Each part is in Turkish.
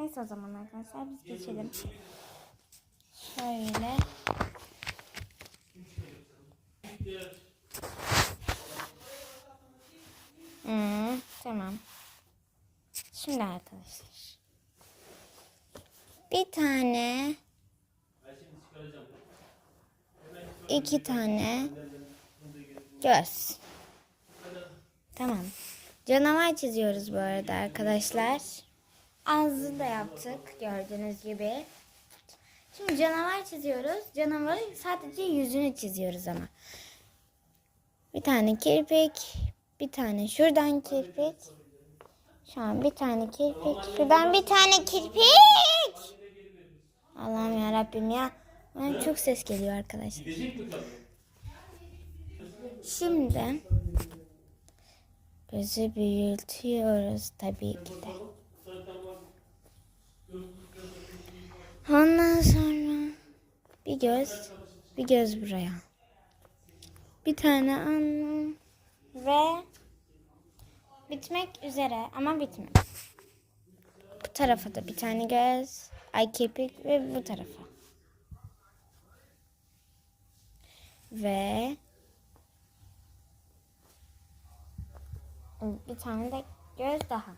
Neyse o zaman arkadaşlar biz geçelim. Şöyle. Hmm, tamam. Şimdi arkadaşlar. Bir tane iki tane göz. Tamam. Canavar çiziyoruz bu arada arkadaşlar. Ağzı da yaptık gördüğünüz gibi. Şimdi canavar çiziyoruz. Canavarın sadece yüzünü çiziyoruz ama. Bir tane kirpik, bir tane şuradan kirpik. Şu an bir tane kirpik, şuradan bir tane kirpik. Allah'ım ya Rabbim ya. Bana çok ses geliyor arkadaşlar. Şimdi gözü büyütüyoruz tabii ki de. Ondan sonra bir göz, bir göz buraya. Bir tane anlam ve bitmek üzere ama bitmedi. Bu tarafa da bir tane göz, ay kirpik ve bu tarafa. Ve bir tane de göz daha.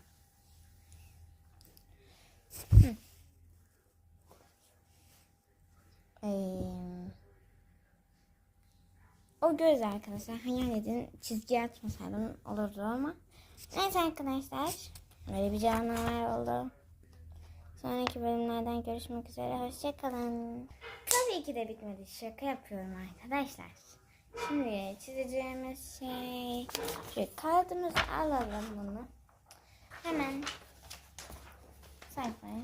Hı. O göz arkadaşlar hayal edin çizgi atmasaydım olurdu ama neyse arkadaşlar böyle bir canavar oldu. Sonraki bölümlerden görüşmek üzere. Hoşçakalın. Tabii ki de bitmedi. Şaka yapıyorum arkadaşlar. Şimdi çizeceğimiz şey... Şöyle kağıdımızı alalım bunu. Hemen sayfaya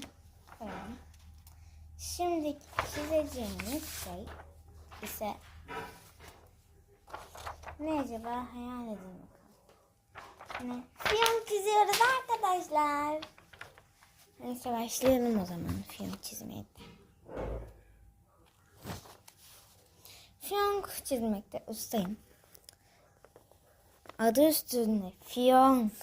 koyalım. Şimdi çizeceğimiz şey ise ne acaba hayal edin bakalım. Ne? Film çiziyoruz arkadaşlar. Neyse başlayalım o zaman film çizmeye. Fiyonk çizmekte ustayım. Adı üstünde fiyonk.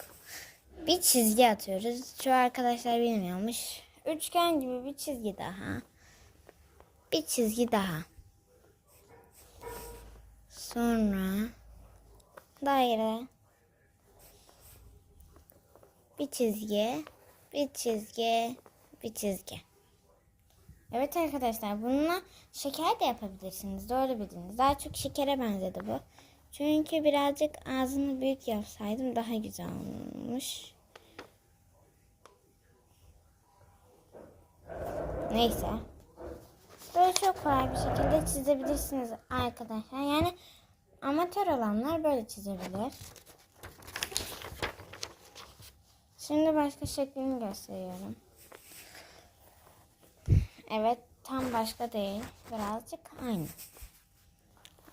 Bir çizgi atıyoruz. Şu arkadaşlar bilmiyormuş. Üçgen gibi bir çizgi daha. Bir çizgi daha. Sonra daire. Bir çizgi, bir çizgi, bir çizgi. Evet arkadaşlar bununla şeker de yapabilirsiniz. Doğru bildiniz. Daha çok şekere benzedi bu. Çünkü birazcık ağzını büyük yapsaydım daha güzel olmuş. Neyse. Böyle çok kolay bir şekilde çizebilirsiniz arkadaşlar. Yani amatör olanlar böyle çizebilir. Şimdi başka şeklini gösteriyorum. Evet tam başka değil. Birazcık aynı.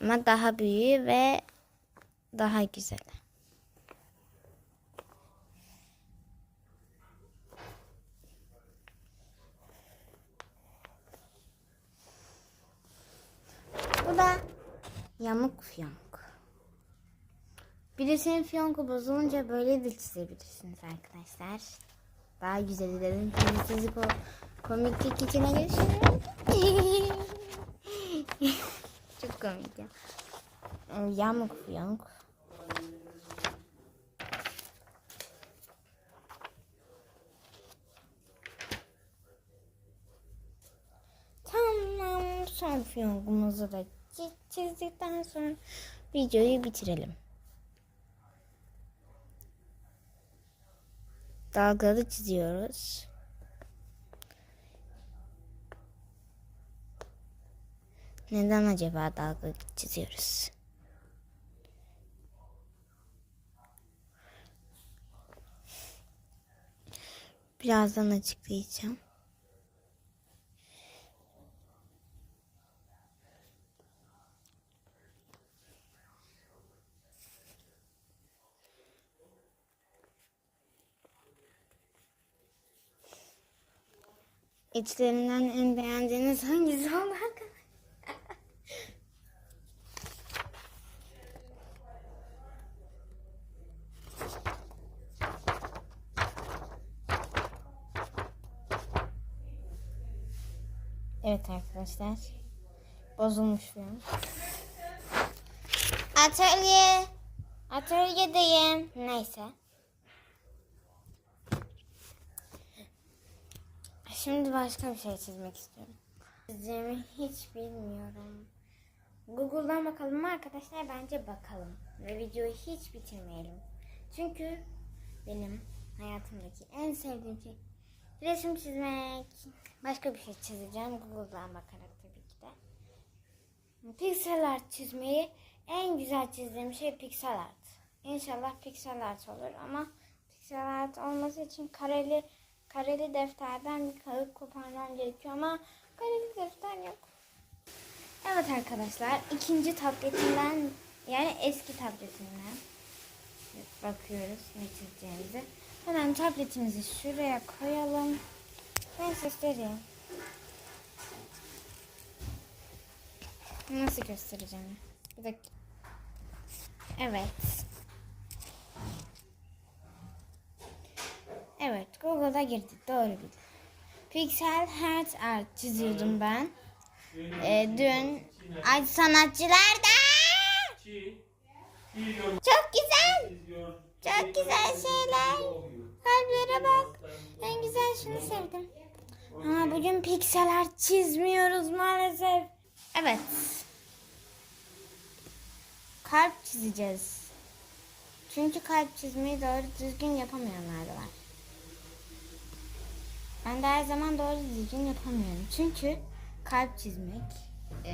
Ama daha büyüğü ve daha güzel. Da yamuk fiyonk. Birisinin fiyonku bozulunca böyle de çizebilirsiniz arkadaşlar. Daha güzel dedim. Şimdi sizi ko komiklik içine geçiyorum. Çok komik ya. Ee, Yamuk fiyonk. Tamam. Son fiyonkumuzu da çizdikten sonra videoyu bitirelim. Dalgalı çiziyoruz. Neden acaba dalga çiziyoruz? Birazdan açıklayacağım. İçlerinden en beğendiğiniz hangisi oldu arkadaşlar? Evet arkadaşlar. Bozulmuş şu an. Atölye. Atölyedeyim. Neyse. Şimdi başka bir şey çizmek istiyorum. Çizeceğimi hiç bilmiyorum. Google'dan bakalım mı arkadaşlar? Bence bakalım. Ve videoyu hiç bitirmeyelim. Çünkü benim hayatımdaki en sevdiğim şey resim çizmek. Başka bir şey çizeceğim. Google'dan bakarak tabii ki de. Pixel art çizmeyi en güzel çizdiğim şey pixel art. İnşallah pixel art olur ama pixel art olması için kareli kareli defterden bir kağıt koparmam gerekiyor ama kareli defter yok. Evet arkadaşlar ikinci tabletimden yani eski tabletimden bakıyoruz ne çizeceğimizi. Hemen tabletimizi şuraya koyalım. Ben göstereyim. Nasıl göstereceğim? Bir dakika. Evet. Evet Google'a girdik doğru bildim. Pixel Heart Art çiziyordum ben. Ee, dün ay sanatçılarda çok güzel! Çok güzel şeyler. Kalplere bak. En güzel şunu sevdim. Ama bugün piksel art çizmiyoruz maalesef. Evet. Kalp çizeceğiz. Çünkü kalp çizmeyi doğru düzgün var ben de her zaman doğru düzgün yapamıyorum çünkü kalp çizmek e,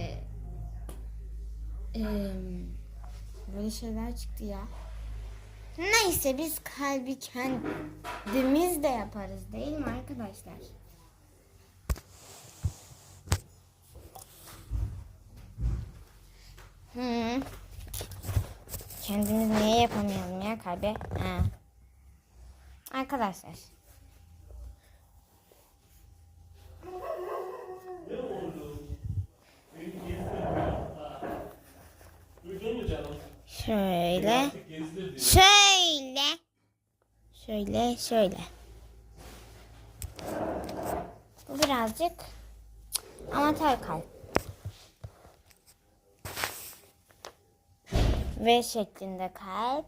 e, böyle şeyler çıktı ya. Neyse biz kalbi kendimiz de yaparız değil mi arkadaşlar? Hı. Kendimiz niye yapamayalım ya kalbi? Ha. Arkadaşlar. Şöyle. Şöyle. Şöyle, şöyle. Birazcık amatör kalp. V şeklinde kalp.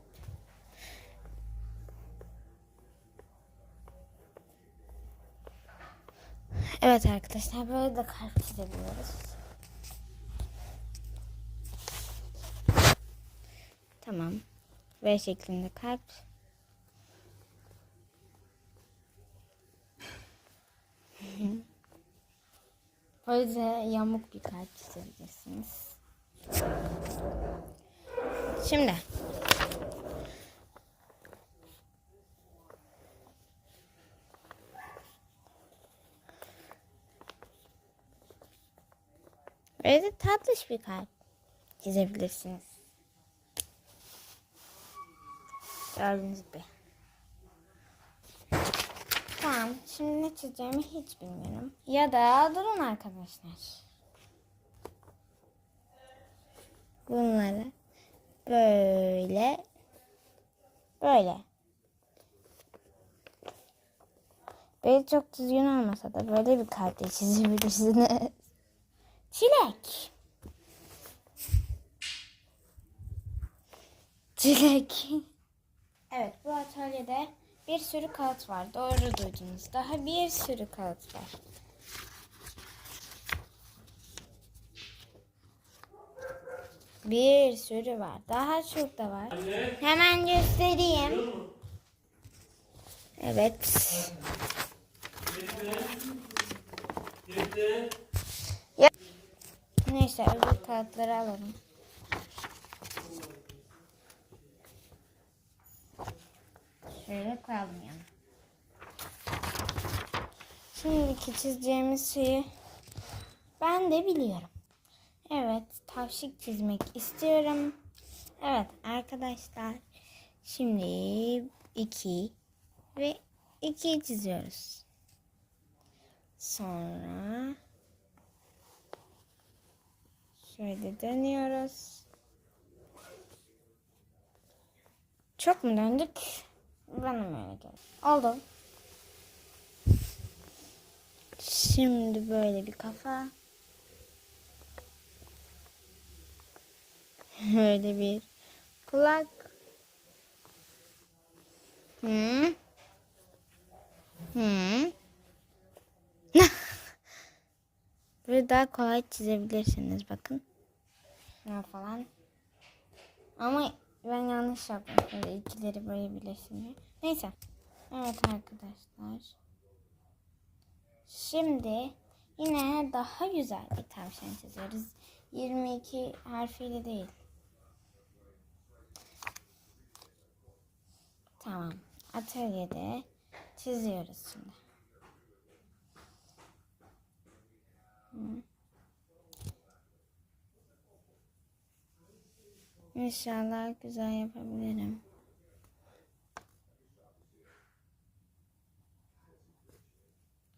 Evet arkadaşlar böyle de kalp çizebiliyoruz. Tamam. V şeklinde kalp. Böyle yamuk bir kalp çizebilirsiniz. Şimdi. Böyle tatlış bir kalp çizebilirsiniz. Gördüğünüz gibi. Tamam. Şimdi ne çizeceğimi hiç bilmiyorum. Ya da durun arkadaşlar. Bunları böyle böyle. Böyle çok düzgün olmasa da böyle bir kalple çizebilirsiniz. Çilek. Çilek. Evet bu atölyede bir sürü kağıt var. Doğru duydunuz. Daha bir sürü kağıt var. Bir sürü var. Daha çok da var. Anne, Hemen göstereyim. Evet. Neyse öbür kağıtları alalım. Şöyle koyalım yana. Şimdiki çizeceğimiz şeyi ben de biliyorum. Evet, tavşik çizmek istiyorum. Evet arkadaşlar. Şimdi iki ve iki çiziyoruz. Sonra şöyle dönüyoruz. Çok mu döndük? Bana öyle geldi? Oldu. Şimdi böyle bir kafa. Böyle bir kulak. Hı. Hı. Böyle daha kolay çizebilirsiniz bakın. Şuna falan. Ama ben yanlış yaptım. Böyle ikileri böyle birleştirmeyi. Neyse. Evet arkadaşlar. Şimdi yine daha güzel bir tavşan çiziyoruz. 22 harfiyle değil. Tamam. Atölyede çiziyoruz şimdi. Hı. İnşallah güzel yapabilirim.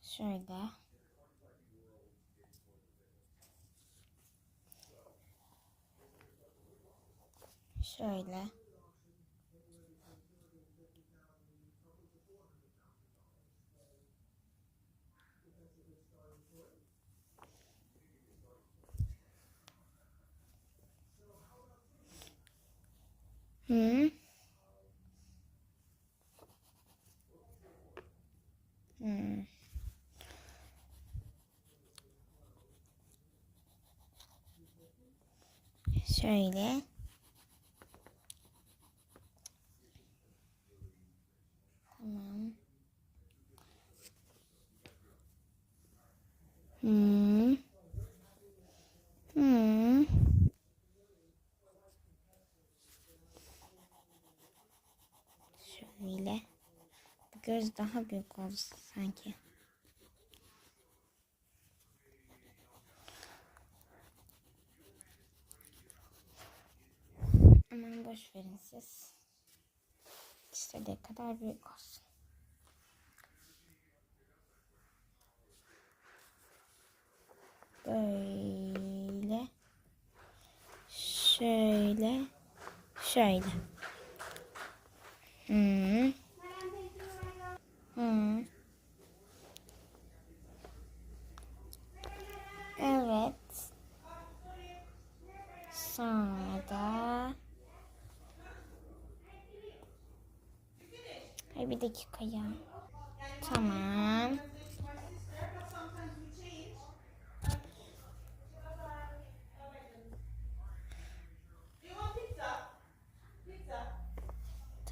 Şöyle. Şöyle. Hı. Hmm. Şöyle. Tamam. Hmm. Hmm. Şöyle. Bu göz daha büyük oldu sanki. Aman boş verin siz. İstediği kadar büyük olsun. Böyle. Şöyle. Şöyle. Hmm. Hmm. Evet. Sonra da Ay bir dakika ya. Tamam.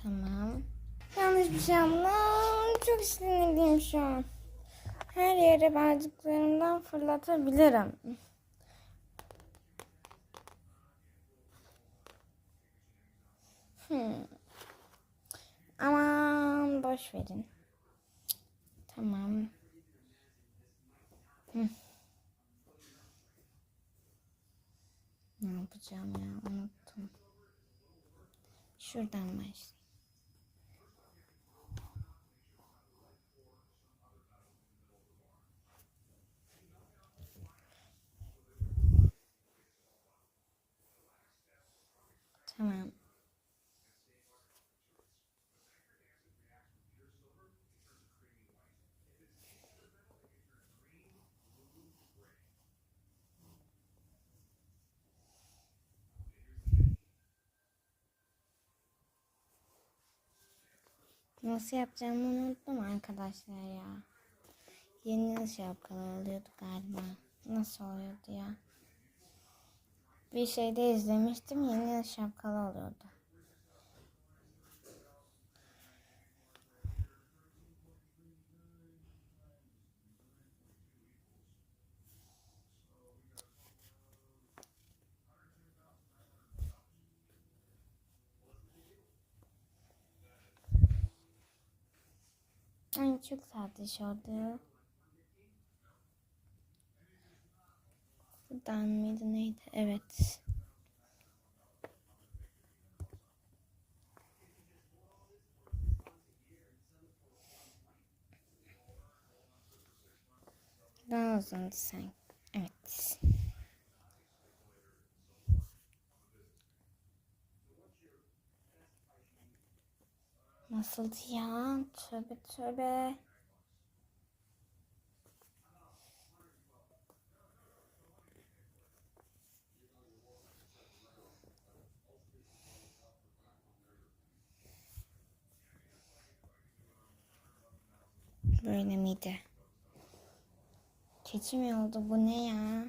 Tamam. Yanlış bir şey yaptım. Çok sinirliyim şu an. Her yere bağcıklarımdan fırlatabilirim. Hmm. Aman boş verin. Tamam. Hı. Ne yapacağım ya unuttum. Şuradan başlayayım. Tamam. Nasıl yapacağımı unuttum arkadaşlar ya. Yeni yıl şapkalı oluyordu galiba. Nasıl oluyordu ya? Bir şeyde izlemiştim yeni yıl şapkalı oluyordu. Ay çok tatlış oldu. Buradan mıydı neydi? Evet. Daha uzundu sen. Evet. nasıldı ya? Tövbe tövbe. Böyle miydi? Keçi mi oldu? Bu ne ya?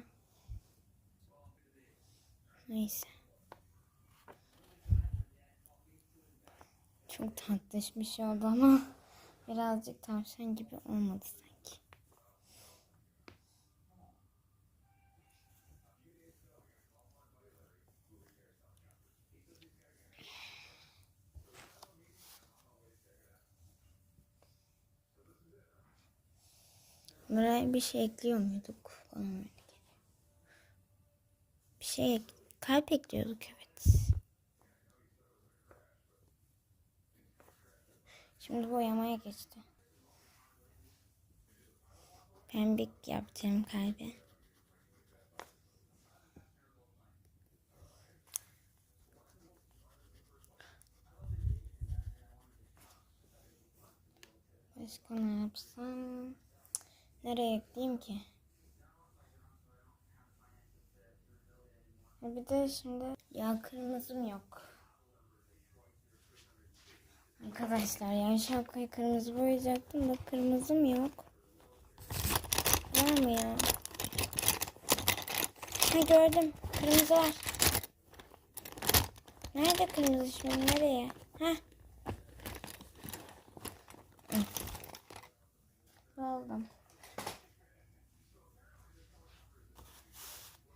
Neyse. Çok tatlış bir şey oldu ama birazcık tavşan gibi olmadı sanki. Buraya bir şey ekliyor muyduk? Bir şey kalp ekliyorduk evet. Şimdi boyamaya geçti. Pembik yapacağım kalbi. Başka ne yapsam? Nereye ekleyeyim ki? Bir de şimdi ya kırmızım yok. Arkadaşlar ya şapkayı kırmızı boyayacaktım da kırmızım yok. Var mı ya? Ha gördüm. Kırmızı var. Nerede kırmızı şimdi? Nereye? Ha? Aldım.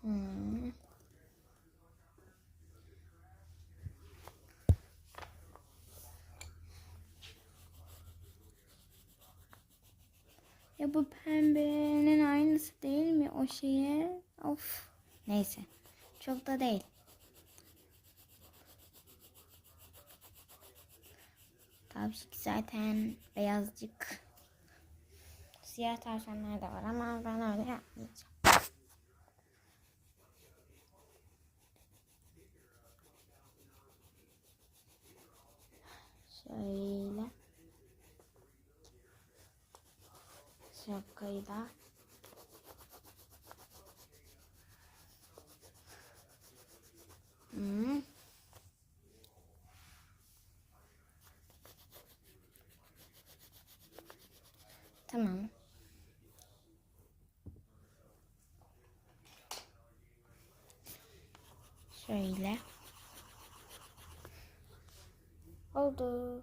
Hmm. Ya bu pembenin aynısı değil mi o şeye? Of. Neyse. Çok da değil. Tavşik zaten beyazcık. Siyah tavşanlar da var ama ben öyle yapmayacağım. Şöyle. Şapkayı da. Hmm. Tamam. Şöyle. Oldu.